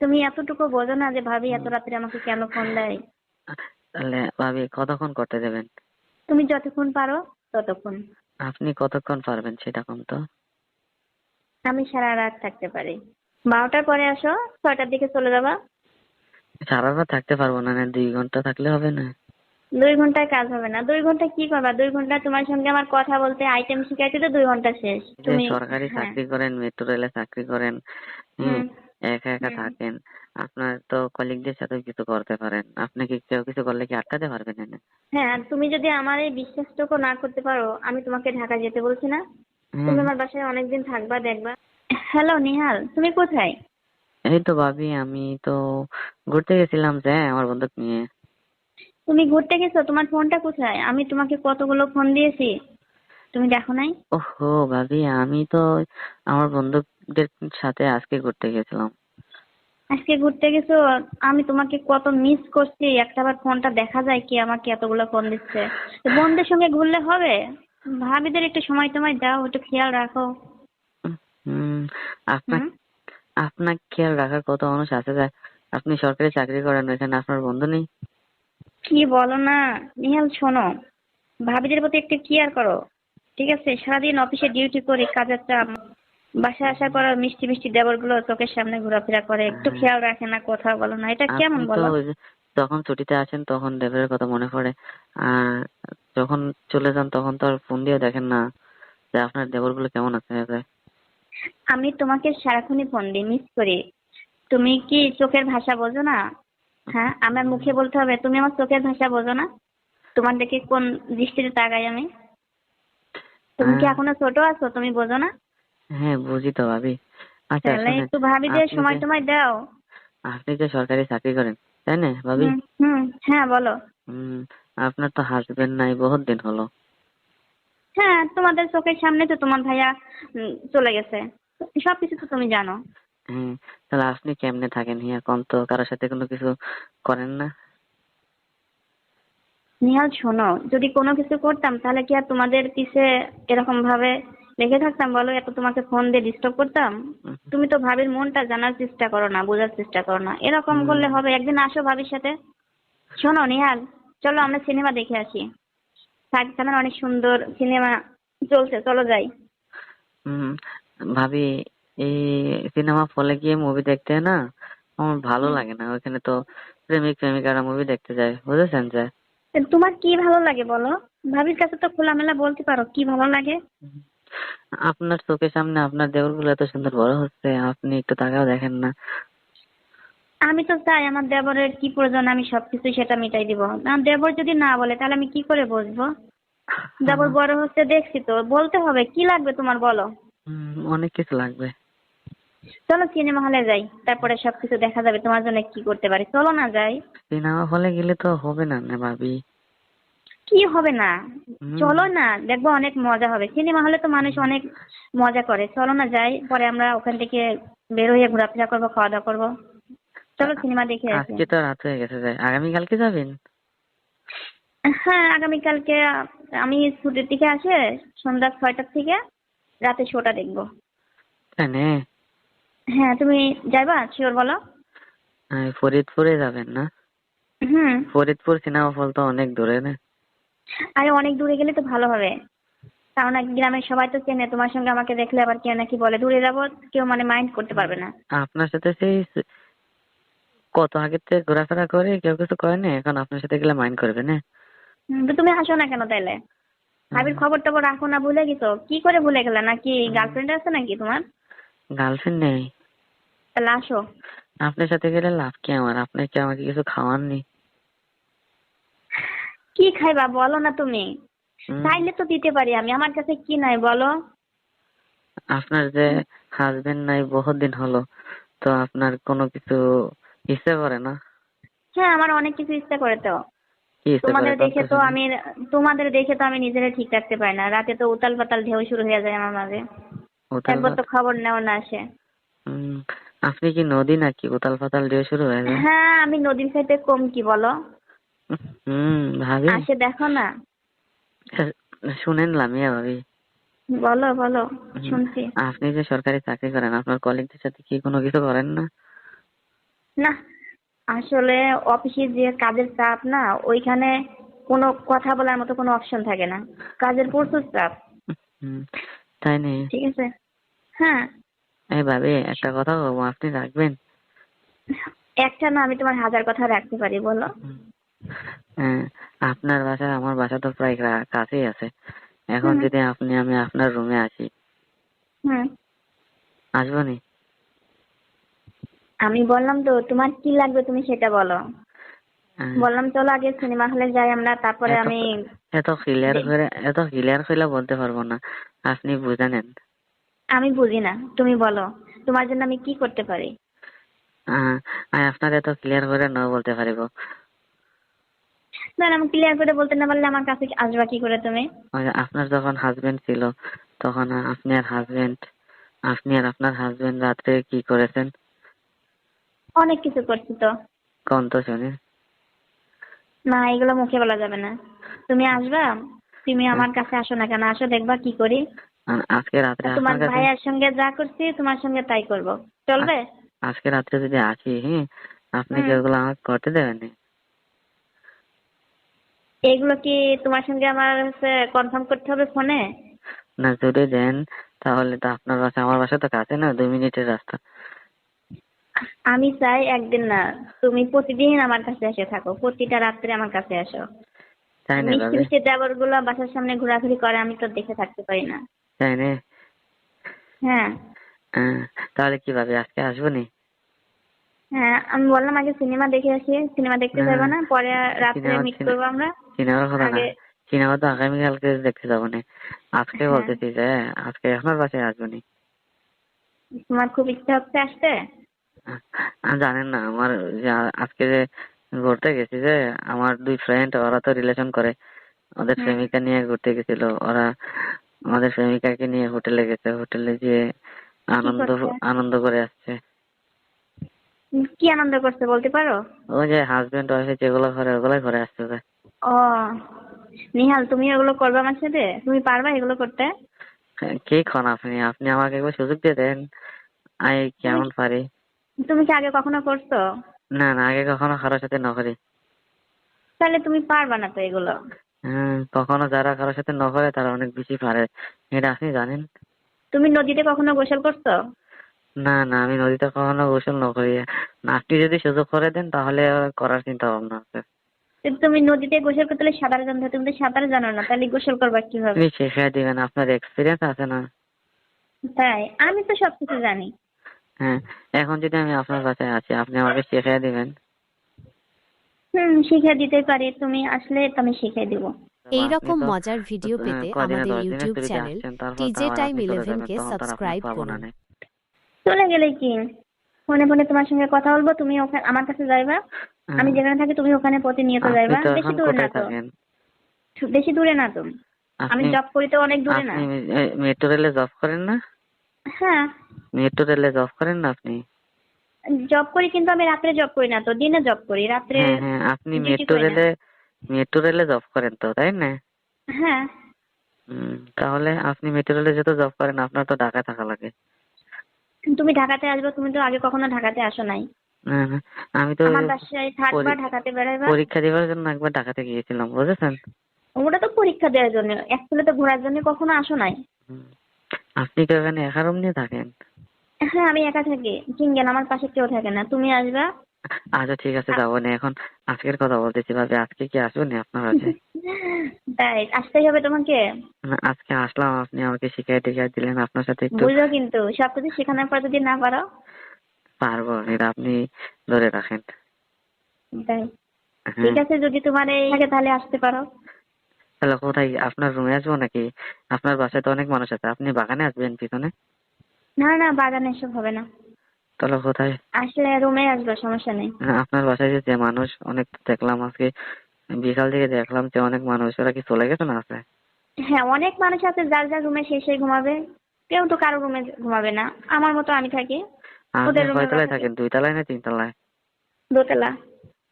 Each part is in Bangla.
তুমি এতটুকু বোঝো না যে ভাবি এত রাত্রে আমাকে কেন ফোন দেয়? তাহলে ভাবি কতক্ষণ করতে দেবেন তুমি যতক্ষণ পারো ততক্ষণ। আপনি কতক্ষণ পারবেন সেটা কম তো। আমি সারা রাত থাকতে পারি। বারোটার পরে আসো ছয়টার দিকে চলে যাবা। সারা রাত থাকতে পারব না না দুই ঘণ্টা থাকলে হবে না। দুই ঘন্টায় কাজ হবে না। দুই ঘণ্টা কি করবা? দুই ঘণ্টা তোমার সঙ্গে আমার কথা বলতে আইটেম শিখাইতে তো দুই ঘণ্টা শেষ। তুমি সরকারি হ্যাঁ। চাকরি করেন মেট্রো রেলে চাকরি করেন হুম। একা একা থাকেন আপনার তো কলিগদের সাথে কিছু করতে পারেন। আপনি কি কেউ কিছু করলে কি আটকাতে পারবেন না হ্যাঁ তুমি যদি আমার এই বিশ্বাসটুকু না করতে পারো আমি তোমাকে ঢাকা যেতে বলছি না। তুমি আমার বাসায় অনেকদিন থাকবা দেখবা। হ্যালো নিহাল তুমি কোথায়? এই তো ভাবি আমি তো ঘুরতে গেছিলাম যে আমার বন্ধু নিয়ে। তুমি ঘুরতে গেছো? তোমার ফোনটা কোথায়? আমি তোমাকে কতগুলো ফোন দিয়েছি। তুমি দেখো নাই? ওহো ভাবি আমি তো আমার বন্ধুদের সাথে আজকে ঘুরতে গেছিলাম। আজকে ঘুরতে গেছো? আমি তোমাকে কত মিস করছি। একটাবার ফোনটা দেখা যায় কি আমাকে এতগুলো ফোন দিচ্ছে। বন্ধুদের সঙ্গে ঘুরলে হবে? ভাবিদের একটু সময় তোমায় দাও একটু খেয়াল রাখো। হুম আপনার আপনার খেয়াল রাখার কত মানুষ আছে যে আপনি সরকারি চাকরি করেন এখানে আপনার বন্ধু নেই। কি বলো না? নিহাল শোনো। ভাবিদের প্রতি একটু কেয়ার করো। ঠিক আছে? সারাদিন অফিসে ডিউটি করে কাজের চাপ। বাসায় আসার পর মিষ্টি মিষ্টি দেবরগুলো চোখের সামনে ঘোরাফেরা করে একটু খেয়াল রাখে না কথা বলো না। এটা কেমন বলো? যখন ছুটিতে আছেন তখন দেবের কথা মনে পড়ে। আর যখন চলে যান তখন তো আর ফোন দিয়ে দেখেন না যে আপনার দেবরগুলো কেমন আছে আমি তোমাকে সারাক্ষণই ফোন দিই মিস করি। তুমি কি চোখের ভাষা বোঝো না? হ্যাঁ আমার মুখে বলতে হবে তুমি আমার চোখের ভাষা বোঝো না? তোমার দেখে কোন দৃষ্টিতে তাকাই আমি? তুমি কি হ্যাঁ। এখনও ছোট আছো? তুমি বোঝো না? হ্যাঁ বুঝি তো ভাবি। আচ্ছা তাহলে শুনেন একটু যে সময় দাও। আপনি যে সরকারি চাকরি করেন তাই না ভাবি? হুম, হুম হ্যাঁ বলো। হুম আপনার তো হাজবেন্ড নাই বহুত দিন হলো। হ্যাঁ তোমাদের চোখের সামনে তো তোমার ভাইয়া উম, চলে গেছে। সবকিছু তো তুমি জানো। হ্যাঁ তাহলে আপনি কেমনে থাকেন হিয়া? কম তো কারোর সাথে কোনো কিছু করেন না? নিহাল শোনো যদি কোনো কিছু করতাম তাহলে কি আর তোমাদের পিছে এরকম ভাবে লেগে থাকতাম বলো এত তোমাকে ফোন দিয়ে ডিস্টার্ব করতাম। তুমি তো ভাবির মনটা জানার চেষ্টা করো না বোঝার চেষ্টা করো না। এরকম করলে হবে। একদিন আসো ভাবির সাথে। শোনো নিহাল চলো আমরা সিনেমা দেখে আসি। সাকিব খানের অনেক সুন্দর সিনেমা চলছে চলো যাই। হুম ভাবি এই সিনেমা ফলে গিয়ে মুভি দেখতে না? আমার ভালো লাগে না ওখানে তো প্রেমিক প্রেমিকারা মুভি দেখতে যায়। বুঝেছেন যে? তোমার কি ভালো লাগে বলো? ভাবির কাছে তো খোলামেলা বলতে পারো কি ভালো লাগে? আপনার চোখের সামনে আপনার দেওরগুলো এত সুন্দর বড় হচ্ছে আপনি একটু তাকাও দেখেন না। আমি তো চাই আমার দেবরের কি প্রয়োজন আমি সবকিছু সেটা মিটাই দিব। না দেবর যদি না বলে তাহলে আমি কি করে বুঝব? দেবর বড় হচ্ছে দেখছি তো বলতে হবে কি লাগবে তোমার বলো? অনেক কিছু লাগবে। চলো সিনেমা হলে যাই তারপরে সবকিছু দেখা যাবে তোমার জন্য কি করতে পারি? চলো না যাই। সিনেমা হলে গেলে তো হবে না না ভাবি। কি হবে না? চলো না দেখব অনেক মজা হবে। সিনেমা হলে তো মানুষ অনেক মজা করে। চলো না যাই পরে আমরা ওখান থেকে বের হয়ে ঘোরাফেরা করব খাওয়া দাওয়া করব। চলো সিনেমা দেখে আসি। আজকে তো রাত হয়ে গেছে যাই। আগামীকালকে যাবেন? হ্যাঁ আগামীকালকে আমি ছুটির দিকে আসে সন্ধ্যা ছয়টার থেকে রাতে শোটা দেখব। কেন হ্যাঁ তুমি যাইবা? শিওর বলো। ফরিদপুরে যাবেন না? হুম। ফরিদপুর সিনেমা হল তো অনেক দূরে না। আরে অনেক দূরে গেলে তো ভালো হবে। কারণ গ্রামের সবাই তো চেনে তোমার সঙ্গে আমাকে দেখলে আবার কেউ নাকি বলে। দূরে যাব কেউ মানে মাইন্ড করতে পারবে না। আপনার সাথে সেই কত আগের থেকে ঘোরাফেরা করে কেউ কিছু করে না? এখন আপনার সাথে গেলে মাইন্ড করবে না? তো তুমি আসো না কেন তাইলে? ভাবির খবর টবর রাখো না ভুলে গেছো? কি করে ভুলে গেলে? নাকি গার্লফ্রেন্ড আছে নাকি তোমার? গার্লফ্রেন্ড নেই। তাহলে আসো। আপনার সাথে গেলে লাভ কি আমার? আপনি কি আমাকে কিছু খাওয়াননি? কি খাইবা বলো না তুমি? চাইলে তো দিতে পারি আমি আমার কাছে কি নাই বলো? আপনার যে হাজবেন্ড নাই বহুত দিন হলো তো আপনার কোনো কিছু ইচ্ছে করে না? হ্যাঁ আমার অনেক কিছু ইচ্ছা করে তো। তোমাদের দেখে তো আমি তোমাদের দেখে তো আমি নিজেরা ঠিক রাখতে পারি না। রাতে তো উতাল পাতাল ঢেউ শুরু হয়ে যায় আমার মাঝে। একবার তো খবর নেওয়া না আসে। আপনি কি নদী নাকি উতাল পাতাল ঢেউ শুরু হয়ে যায়? হ্যাঁ আমি নদীর খাইতে কম কি বলো? হুম ভাবি। আসে দেখো না। লামিয়া ভাবি। বলো বলো শুনছি। আপনি যে সরকারি চাকরি করেন আপনার কলিগদের সাথে কি কোনো কিছু করেন না? না আসলে অফিসে যে কাজের চাপ না ওইখানে কোনো কথা বলার মতো কোনো অপশন থাকে না। কাজের প্রচুর চাপ। তাই নেই ঠিক আছে? হ্যাঁ। এই ভাবি একটা কথা বলব আপনি রাখবেন? একটা না আমি তোমার হাজার কথা রাখতে পারি বলো। হ্যাঁ, আপনার বাসা আমার বাসা তো প্রায় কাছেই আছে। এখন যদি আপনি আমি আপনার রুমে আসি আসব নি? আমি বললাম তো তোমার কি লাগবে তুমি সেটা বলো। হ্যাঁ। বললাম চলো আগে সিনেমা হলে যাই আমরা তারপরে আমি এত ক্লিয়ার করে এত ক্লিয়ার করে বলতে পারব না। আপনি বুঝে নেন আমি বুঝি না তুমি বলো। তোমার জন্য আমি কি করতে পারি? আপনার এত ক্লিয়ার করে ন বলতে পারিব। না আমি ক্লিয়ার করে বলতে না পারলে আমার কাছে আসবা কি করে তুমি? আপনার যখন হাজবেন্ড ছিল তখন আপনি আর হাজবেন্ড আপনি আর আপনার হাজবেন্ড রাত্রে কি করেছেন? অনেক কিছু করছি তো। কোন তো শুনি? না এগুলো মুখে বলা যাবে না। তুমি আসবা তুমি আমার কাছে আসো না কেন? আসো দেখবা কি করি। আজকে রাত্রে তোমার কাছে সঙ্গে যা করছি তোমার সঙ্গে তাই করব। চলবে? আজকে রাত্রে যদি আসি হ্যাঁ আপনি। ওগুলো আমাকে করতে দেবেন নি? এগুলো কি তোমার সঙ্গে আমার হচ্ছে কনফার্ম করতে হবে ফোনে না যদি দেন তাহলে তো আপনার বাসা আমার বাসা তো কাছে না দুই মিনিটের রাস্তা। আমি চাই একদিন না তুমি প্রতিদিন আমার কাছে এসে থাকো প্রতিটা রাত্রে আমার কাছে আসো তাই না মিষ্টি মিষ্টি দেবরগুলো বাসার সামনে ঘোরাঘুরি করে আমি তো দেখে থাকতে পারি না। তাই না? হ্যাঁ। হ্যাঁ, তাহলে কি ভাবি আজকে আসব নি? হ্যাঁ আমি বললাম আগে সিনেমা দেখে আসি সিনেমা দেখতে যাব না পরে রাত্রে মিট করব আমরা। সিনেমার কথা না সিনেমা তো আগামীকালকে দেখতে যাব না। আজকে হ্যাঁ। বলতেছি যে আজকে আপনার বাসায় আসব নি। তোমার খুব ইচ্ছা হচ্ছে আসতে? জানেন না আমার আজকে যে ঘুরতে গেছি যে আমার দুই ফ্রেন্ড ওরা তো রিলেশন করে। ওদের হুম। প্রেমিকা নিয়ে ঘুরতে গেছিল। ওরা আমাদের প্রেমিকাকে নিয়ে হোটেলে গেছে। হোটেলে গিয়ে আনন্দ আনন্দ করে আসছে। কি আনন্দ করছে বলতে পারো? ওই যে হাজবেন্ড ওয়াইফে যেগুলো করে ওগুলোই করে আসছে যে। ও নিহাল তুমি এগুলো করবে আমার সাথে? তুমি পারবা এগুলো করতে? হ্যাঁ, কি খন আপনি? আপনি আমাকে একবার সুযোগ দিয়ে দেন। আমি কেমন পারি? তুমি কি আগে কখনো করছ? না না আগে কখনো কারোর সাথে ন করি তাহলে তুমি পারবা না তো এগুলো। হ্যাঁ কখনো যারা কারোর সাথে ন করে তারা অনেক বেশি পারে। এটা আপনি জানেন। তুমি নদীতে কখনো গোসল করছ? না না আমি নদীতে কখনো গোসল ন করি আপনি যদি সুযোগ করে দেন তাহলে করার চিন্তা ভাবনা আছে। কিন্তু তুমি নদীতে গোসল করতে হলে সাঁতার জানতে হয়, তুমি তো সাঁতার জানো না তাহলে গোসল করবা কীভাবে? আপনি শিখিয়ে দিবেন আপনার এক্সপিরিয়েন্স আছে না? তাই আমি তো সবকিছু জানি। হ্যাঁ এখন যদি আমি আপনার বাসায় আছি আপনি আমাকে শিখিয়ে দিবেন। হুম শিখে দিতে পারি তুমি আসলে আমি শিখে দিব। এই রকম মজার ভিডিও পেতে আমাদের YouTube channel TJ time eleven কে সাবস্ক্রাইব করুন। চলে গেলে কি? ফোনে ফোনে তোমার সঙ্গে কথা বলব তুমি ওখানে আমার কাছে যাইবা। আমি যেখানে থাকি তুমি ওখানে প্রতিনিয়ত যাইবা। বেশি দূরে না তো। বেশি দূরে না তো। আমি জব করি তো অনেক দূরে না। আপনি মেট্রো রেলে জব করেন না? হ্যাঁ। মেট্রো রেলে জব করেন না আপনি? জব করি কিন্তু আমি রাত্রে জব করি না তো দিনে জব করি রাত্রে হ্যাঁ হ্যাঁ আপনি মেট্রো। রেলে মেট্রো রেলে জব করেন তো তাই না? হ্যাঁ। হুম, তাহলে আপনি মেট্রো রেলে যেহেতু জব করেন আপনার তো ঢাকায় থাকা লাগে। তুমি ঢাকাতে আসবে তুমি তো আগে কখনো ঢাকাতে আসো নাই। না, না, আমি তো আমার বাসায় থাকবা ঢাকাতে বেড়াইবা। পরীক্ষা দেওয়ার জন্য একবার ঢাকাতে গিয়েছিলাম বুঝেছেন? ওটা তো পরীক্ষা দেওয়ার জন্য অ্যাকচুয়ালি তো ঘোরার জন্য কখনো আসো নাই। আপনি তো এখানে একা রুম নিয়ে থাকেন? হ্যাঁ আমি একা থাকি সিঙ্গেল আমার পাশে কেউ থাকে না। তুমি আসবা? আচ্ছা ঠিক আছে যাব না। এখন আজকের কথা বলতেছি ভাবি আজকে কি আসবেন আপনার কাছে? তাই আসতেই হবে তোমাকে? না, আজকে আসলাম আপনি আমাকে শিখাই টিখাই দিলেন আপনার সাথে একটু। বুঝো কিন্তু সবকিছু শেখানোর পর যদি না পারো। পারব এটা আপনি ধরে রাখেন। তাই। হ্যাঁ। ঠিক আছে যদি তোমার এই থাকে তাহলে আসতে পারো। তাহলে কোথায় আপনার রুমে আসব নাকি? আপনার বাসায় তো অনেক মানুষ আছে আপনি বাগানে আসবেন পিছনে? না না বাগানে এসব হবে না। তাহলে কোথায়? আসলে রুমে আসবে সমস্যা নেই। হ্যাঁ, আপনার বাসায় যে মানুষ অনেক দেখলাম আজকে বিকাল থেকে দেখলাম যে অনেক মানুষ ওরা কি চলে গেছে না আছে? হ্যাঁ অনেক মানুষ আছে যার যার রুমে সে সেই ঘুমাবে। কেউ তো কারও রুমে ঘুমাবে না। আমার মতো আমি থাকি। ওদের রুমে কয়তলায় থাকেন? দুই তলায় না তিন তলায়? দোতলা।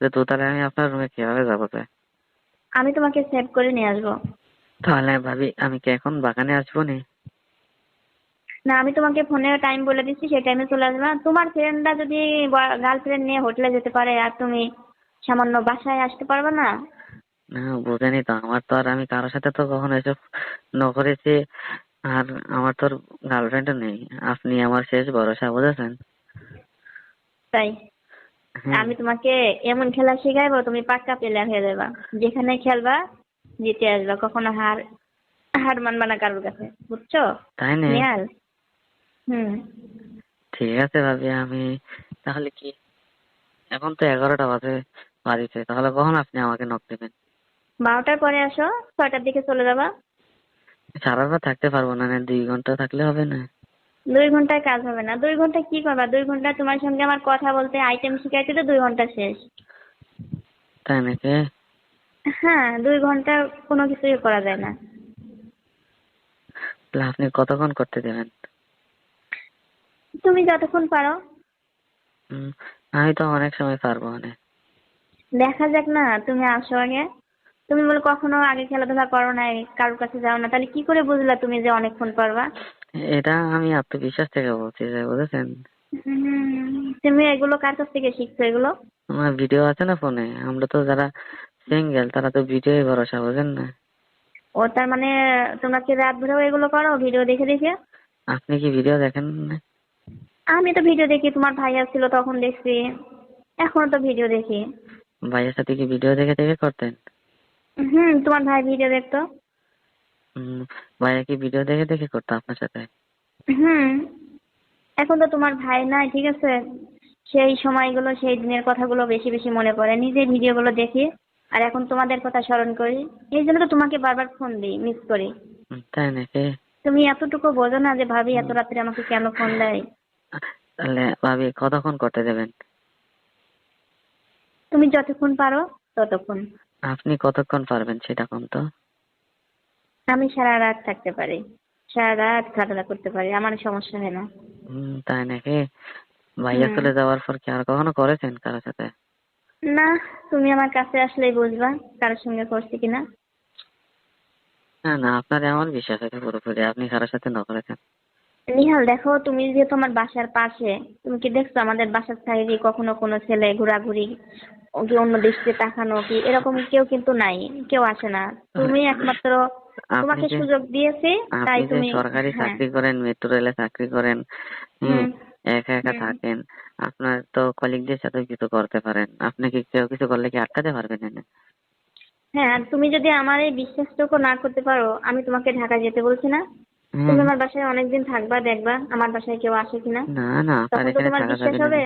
যে দোতলায় আমি আপনার রুমে কীভাবে যাব যে? আমি তোমাকে সেভ করে নিয়ে আসব। তাহলে ভাবি আমি কি এখন বাগানে আসব নি? না আমি তোমাকে ফোনে টাইম বলে দিচ্ছি সেই টাইমে চলে আসবে। তোমার ফ্রেন্ডরা যদি গার্লফ্রেন্ড নিয়ে হোটেলে যেতে পারে আর তুমি সামান্য বাসায় আসতে পারবে না? না বুঝেনি তো। আমার তো আর আমি কারোর সাথে তো কখনো এসব ন করেছি আর আমার তো গার্লফ্রেন্ডও নেই। আপনি আমার শেষ ভরসা বুঝেছেন? তাই? আমি তোমাকে এমন খেলা শেখাইবো তুমি পাক্কা প্লেয়ার হয়ে যাবা। যেখানে খেলবা জিতে আসবা। কখনো হার হার মানবা না কারোর কাছে। বুঝছ? তাই না। নিহাল হুম। ঠিক আছে ভাবি আমি তাহলে কি? এখন তো এগারোটা বাজে। বাড়িতে তাহলে কখন আপনি আমাকে নক দেবেন। বারোটার পরে আসো ছয়টার দিকে চলে যাবা। সারা রাত থাকতে পারব না না দুই ঘণ্টা থাকলে হবে না। দুই ঘন্টায় কাজ হবে না। দুই ঘণ্টা কি করবা? দুই ঘণ্টা তোমার সঙ্গে আমার কথা বলতে আইটেম শিখাইতে তো দুই ঘণ্টা শেষ। তাই নাকি? হ্যাঁ দুই ঘণ্টা কোনো কিছুই করা যায় না। তাহলে আপনি কতক্ষণ করতে দেবেন? তুমি যতক্ষণ পারো। আমি তো অনেক সময় পারব মানে। দেখা যাক না তুমি আসো আগে। তুমি বলে কখনো আগে খেলাধুলা করো নাই কারোর কাছে যাও না। তাহলে কি করে বুঝলা তুমি যে অনেকক্ষণ পারবা এটা আমি আত্মবিশ্বাস থেকে বলছি যে বুঝেছেন? তুমি এগুলো কার কাছ থেকে শিখছো এগুলো? আমার ভিডিও আছে না ফোনে? আমরা তো যারা সিঙ্গেল তারা তো ভিডিওই ভরসা বুঝেন না? ও তার মানে তোমরা কি রাত ভরেও এগুলো করো ভিডিও দেখে দেখে? আপনি কি ভিডিও দেখেন না? আমি তো ভিডিও দেখি তোমার ভাইয়া ছিল তখন দেখছি। এখনও তো ভিডিও দেখি। ভাইয়ের সাথে কি ভিডিও দেখে দেখে করতেন? হুম তোমার ভাই ভিডিও দেখতো। ভাইয়া কি ভিডিও দেখে দেখে করতো আপনার সাথে? হুম এখন তো তোমার ভাই নাই ঠিক আছে? সেই সময়গুলো সেই দিনের কথাগুলো বেশি বেশি মনে পড়ে। নিজে ভিডিওগুলো দেখি আর এখন তোমাদের কথা স্মরণ করি। এই জন্য তো তোমাকে বারবার ফোন দিই মিস করি। তাই নাকি? তুমি এতটুকু বোঝো না যে ভাবি এত রাত্রে আমাকে কেন ফোন দেয়? তাহলে ভাবি কতক্ষণ করতে দেবেন তুমি যতক্ষণ পারো ততক্ষণ। আপনি কতক্ষণ পারবেন সেটা কম তো? আমি সারা রাত থাকতে পারি। সারা রাত খেলাধুলা করতে পারি আমার সমস্যা হয় না। হুম, তাই নাকি? ভাইয়া হুম। চলে যাওয়ার পর কি আর কখনো করেছেন কারোর সাথে? না তুমি আমার কাছে আসলেই বুঝবা কারোর সঙ্গে করছি কিনা। না না আপনার আমার বিশ্বাস আছে পুরোপুরি আপনি কারোর সাথে না করেছেন। নিহাল দেখো তুমি যেহেতু আমার বাসার পাশে তুমি কি দেখছ আমাদের বাসার সাইডে কখনো কোনো ছেলে ঘোরাঘুরি কি অন্য দৃষ্টিতে তাকানো কি এরকম কেউ কিন্তু নাই কেউ আসে না। তুমি একমাত্র তোমাকে সুযোগ দিয়েছি তাই তুমি সরকারি হ্যাঁ। চাকরি করেন মেট্রো রেলে চাকরি করেন হুম, একা একা থাকেন আপনার তো কলিগদের সাথে কিছু করতে পারেন। আপনি কি কেউ কিছু করলে কি আটকাতে পারবেন না হ্যাঁ আর তুমি যদি আমার এই বিশ্বাসটুকু না করতে পারো আমি তোমাকে ঢাকা যেতে বলছি না। তুমি আমার বাসায় অনেকদিন থাকবা দেখবা আমার বাসায় কেউ আসে কিনা। না না তখন তো তোমার বিশ্বাস হবে?